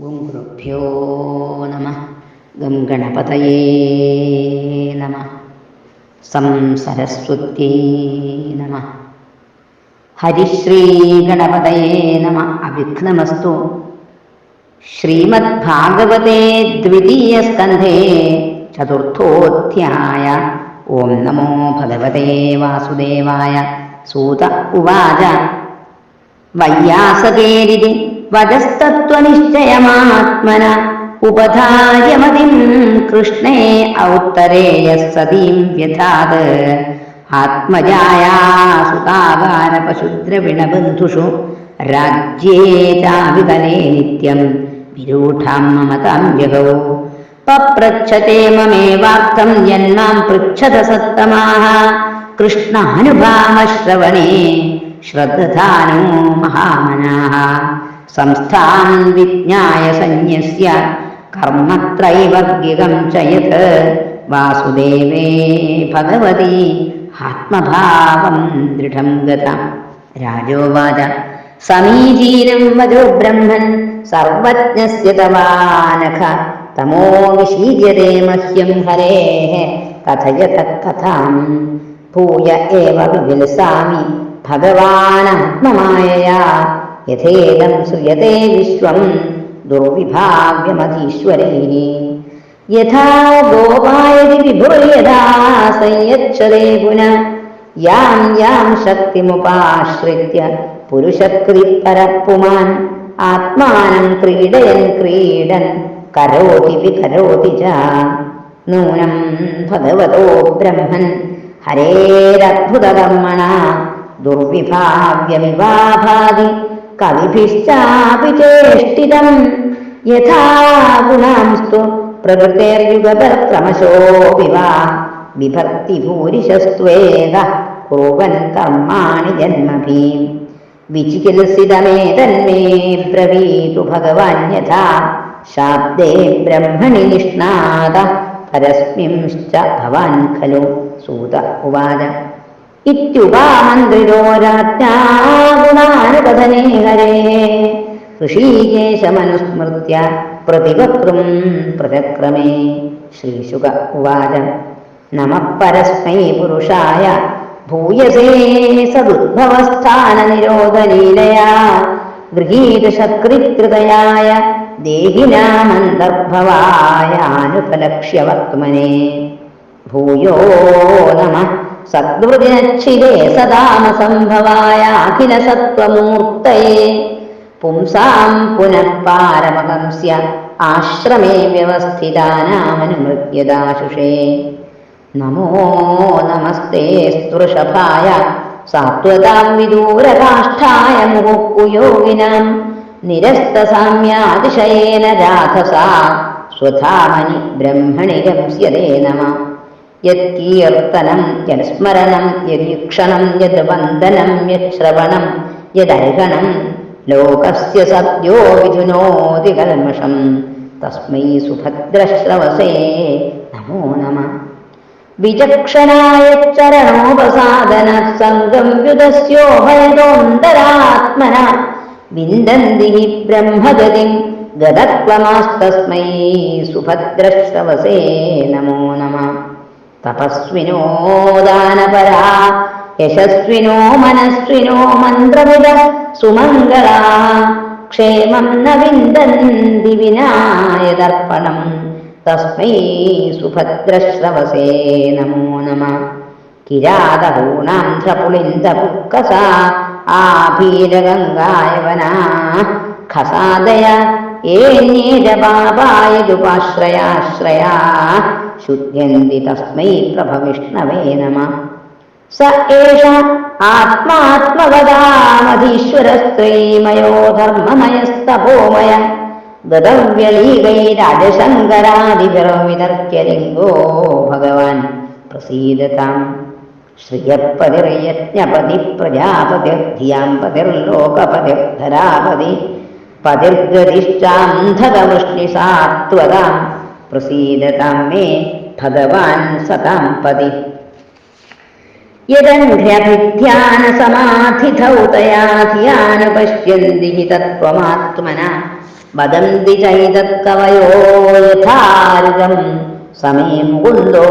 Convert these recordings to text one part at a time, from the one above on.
ഗും ഗുരുഭ്യോ നമ. ഗം ഗണപതയേ നമ. സം സരസ്വത്യേ നമ. ഹരിശ്രീഗണപതയേ നമ. അവിഘ്നമസ്തു. ശ്രീമദ്ഭാഗവതേ ദ്വിതീയസ്കന്ധേ ചതുർത്ഥോധ്യായ. ഓം നമോ ഭഗവതേ വാസുദേവായ. സൂത ഉവാച. വയ്യാസകേരിതി वदस्तत्त्वनिश्चयमात्मन उपधाय कृष्णे औत्तरे यः सतीम् व्यधात् आत्मजाया सुतागारपशुद्रविणबन्धुषु राज्ये विबले नित्यम् विरूठाम् मम ताम् विगौ पप्रच्छते ममेवाक्तम् पृच्छत सत्तमाः। कृष्णानुभामश्रवणे श्रद्धानो महामनाः। സംസ്ഥാം വിജ്ഞായ സന്യസ്യ കർമ്മത്രൈവർഗികം ചയത് യത്. വാസുദേവേ ഭഗവതി. ആത്മഭാവം ദൃഢം ഗത. രാജോവാച. സമീചീനം വധു ബ്രഹ്മൻ. സർവജ്ഞസ്യ തവാനഖ. തമോ വിശീര്യതേ മഹ്യം ഹരേः കഥയത കഥാം. ഭൂയ ഏവ വിലസാമി ഭഗവാനാത്മമായയാ. യഥേദം സുയതേ വിശ്വം ദുർവിഭാവ്യമധീശ്വരൈः യഥാ ഗോപായതി വിഭുർയഥാ സംയച്ഛതേ പുന യാം യാം ശക്തിമുപാശ്രിത്യ പുരുഷകൃതി പരപ്പുമാൻ ആത്മാനം ക്രീഡയൻ ക്രീഡൻ കരോതി വികരോതി ച നൂനം ഭഗവതോ ബ്രഹ്മൻ ഹരേരദ്ഭുതകർമ്മണ ദുർവിഭാവ്യമിവാഭാതി കവിഭിശ്ചാപി ചേഷ്ടിതം യഥാ ഗുണാംസ്തു പ്രകൃതേർയുഗപക്രമശോപി വാ വിഭക്തി ഭൂരിശസ്ത്വേക കുറുവൻ കർമാണി ജന്മഭീം. വിചികിത്സിതമേതന്മേ ബ്രവീതു ഭഗവാൻ യഥാ. ശാബ്ദേ ബ്രഹ്മണി നിഷ്ണാത. പരസ്മിംശ്ച ഭവാൻ ഖലു. സൂത ഉവാച. ഇത്യുപാമന്ത്രിരോ രാജ്ഞാഗുണാനുകഥനേ ഹരേ ഋഷീകേശമനുസ്മൃത്യ പ്രതിവക്തൃം പ്രചക്രമേ ശ്രീശുക ഉവാച. നമ പരസ്മൈ പുരുഷായ. ഭൂയസേ സദുദ്ഭവസ്ഥാനനിരോധലീലയാ. ഗൃഹീതശക്രികൃതയായ ദേഹിനാമന്തർഭവായാനുപലക്ഷ്യവർത്തുമനെ ഭൂയോ നമ സദ്വൃതിനച്ഛിതേ സദാമസംഭവായ അഖില സത്വമൂർത്തയെ പുംസാം പുനഃ പാരമഹംസ്യ ആശ്രമേ വ്യവസ്ഥിതാനാമനുമൃത്യദാശുഷേ. നമോ നമസ്തേ സ്പൃഷഭായ സാത്വതാം വിദൂരകാഷ്ഠായ മുഹുക്കുയോഗിനാം നിരസ്തസാമ്യാതിശയേന രാധസാ. സ്വധാമനി ബ്രഹ്മണി ഗംസ്യതേ നമ. यत्कीयर्तनं यत्स्मरणं यदीक्षणं यद्वन्दनं यच्छ्रवणं यदर्हणं लोकस्य सद्यो विधुनोति कल्मषम् तस्मै सुभद्रश्रवसे नमो नमः। विचक्षणाय चरणोपसाधनसङ्गं युधस्योभयदोन्तरात्मना विन्दन्ति हि ब्रह्मगतिं गदत्वमास्तस्मै सुभद्रश्रवसे नमो नमः। തപസ്വിനോ ദാനപരാ യശസ്വിനോ മനസ്വിനോ മന്ത്രവിത സുമംഗള. ക്ഷേമം ന വിന്ദന്തി വിനായദർപ്പണം തസ്മൈ സുഭദ്രശ്രവസേ നമോ നമ. കിരാതഹൂണാന്ധ്രപുളിന്ദുക്കസ ആഭീരഗംഗായവനാ ഖസാദയ. ഏന്യേജപാപായതുപാശ്രയാശ്രയാ ശുദ്ധ്യന്തി തസ്മൈ പ്രഭവിഷ്ണവേ നമ. സ ഏഷ ആത്മാത്മവദാമധീശ്വരസ്ത്രീമയോ ധർമ്മമയസ്തപോമയ ഗതവ്യളീകൈരാജശങ്കരാദിഭിർവിതർക്യലിംഗോ ഭഗവാൻ പ്രസീദതാം. ശ്രിയപ്പതിർയജ്ഞപതി പ്രജാപതിർധിയാം പതിർലോകപതിർധരാപതി പതിർഗതിശ്ചാന്ധകവൃഷ്ണിസാത്വതാം പ്രസീദതാം മേ ഭഗവാൻ സതാം പതി. യദംഘ്ര്യഭിധ്യാനസമാധിധൗ തയാ ധിയാനുപശ്യന്തി ഹി തത്വമാത്മന. വദന്തി ചൈതത്കവയോ യഥാരുജം സമേ മുകുന്ദോ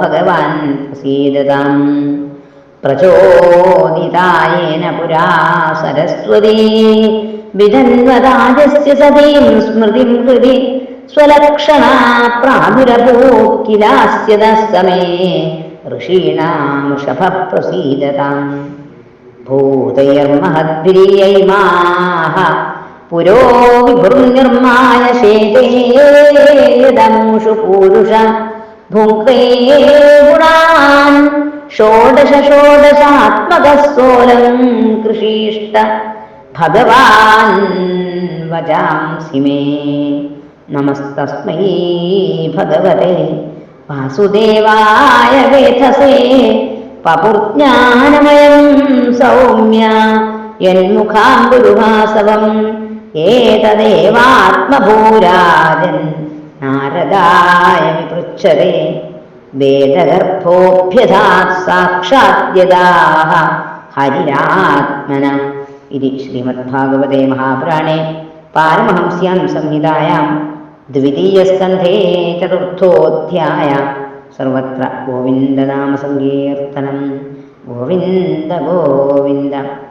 ഭഗവാൻ പ്രസീദതാം പ്രചോദിതായേന പുരാ സരസ്വതീ. വിധന്വരാജസ്യ സതീം സ്മൃതിം ഹൃദി സ്വലക്ഷണാ പ്രാദുരഭൂക്കിലാസ്യത സമേ ഋഷീണാമുഷഭ പ്രസീദതാം ഭൂതൈർമഹദ്ഭിര്യൈമാഹ പുരോ വിഭുർനിർമായ ശേതേദംഷു പൂരുഷ ഭുങ്ക്തേ ഗുണാൻ ഷോഡശ ഷോഡശാത്മകസ്തോലം കൃഷീഷ്ട. ഭഗവാൻ വജാംസി മേ നമസ്തസ്മൈ ഭഗവതേ വാസുദേവായ വേധസേ പപുർജ്ഞാനമയം സൗമ്യ യന്മുഖാംബുരുഹാസവം ഏതദേവാത്മഭൂരാജൻ നാരദായ വിപൃച്ഛതേ വേദഗർഭോഭ്യതാ സാക്ഷാദ്യതാ ഹരിരാത്മന ഇതി ശ്രീമദ്ഭാഗവതേ മഹാപുരാണേ. പാരമഹംസ്യാം സംഹിതായാം. ദ്വിതീയസ്കന്ധേ ചതുർത്ഥോധ്യായ. സർവത്ര ഗോവിന്ദനാമസങ്കീർത്തനം. ഗോവിന്ദ ഗോവിന്ദ.